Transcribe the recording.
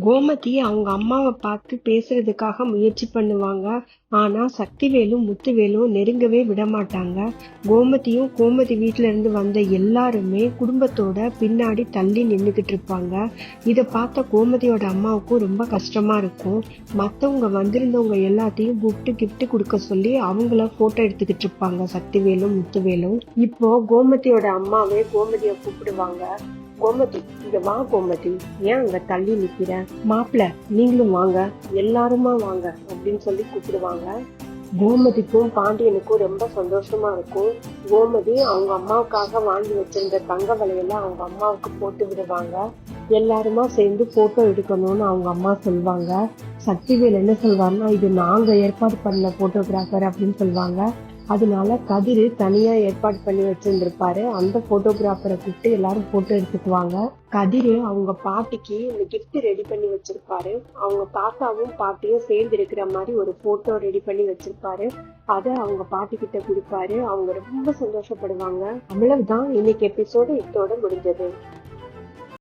கோமதி அவங்க அம்மாவை பார்த்து பேசுறதுக்காக முயற்சி பண்ணுவாங்க. ஆனா சக்திவேலும் முத்துவேலும் நெருங்கவே விட மாட்டாங்க கோமதியும் கோமதி வீட்ல இருந்து வந்த எல்லாருமே குடும்பத்தோட பின்னாடி தள்ளி நின்றுக்கிட்டு இருப்பாங்க. இதை பார்த்த கோமதியோட அம்மாவுக்கும் ரொம்ப கஷ்டமா இருக்கும். மற்றவங்க வந்திருந்தவங்க எல்லாத்தையும் கூப்பிட்டு கிஃப்ட் கொடுக்க சொல்லி அவங்கள போட்டோ எடுத்துக்கிட்டு இருப்பாங்க. சக்திவேலும் முத்துவேலும். இப்போ கோமதியோட அம்மாவே கோமதியை கூப்பிடுவாங்க. கோமதி இங்க வா கோமதி. ஏன் அங்க தள்ளி நிக்கிற? மாப்பிள நீங்களும் வாங்க. எல்லாருமா வாங்க அப்படின்னு சொல்லி கூப்பிடுவாங்க. கோமதிக்கும் பாண்டியனுக்கும் ரொம்ப சந்தோஷமா இருக்கும். கோமதி அவங்க அம்மாவுக்காக வாங்கி வச்சிருந்த தங்க வலையெல்லாம் அவங்க அம்மாவுக்கு போட்டு விடுவாங்க. எல்லாருமா சேர்ந்து போட்டோ எடுக்கணும்னு அவங்க அம்மா சொல்லுவாங்க சக்திவேல் என்ன சொல்வாருன்னா இது நாங்க ஏற்பாடு பண்ண போட்டோகிராஃபர் அப்படின்னு சொல்லுவாங்க அதனால கதிர் தனியா ஏற்பாடு பண்ணி வச்சிருந்திருப்பாரு. அந்த போட்டோகிராஃபரை கூப்பிட்டு எல்லாரும் போட்டோ எடுத்துக்குவாங்க. கதிர் அவங்க பாட்டிக்கு இந்த கிஃப்ட் ரெடி பண்ணி வச்சிருப்பாரு. அவங்க தாத்தாவும் பாட்டியும் சேர்ந்து இருக்கிற மாதிரி ஒரு போட்டோ ரெடி பண்ணி வச்சிருப்பாரு. அதை அவங்க பாட்டி கிட்ட கொடுப்பாரு. அவங்க ரொம்ப சந்தோஷப்படுவாங்க. அவ்வளவுதான். இன்னைக்கு எபிசோடு இதோட முடிஞ்சது.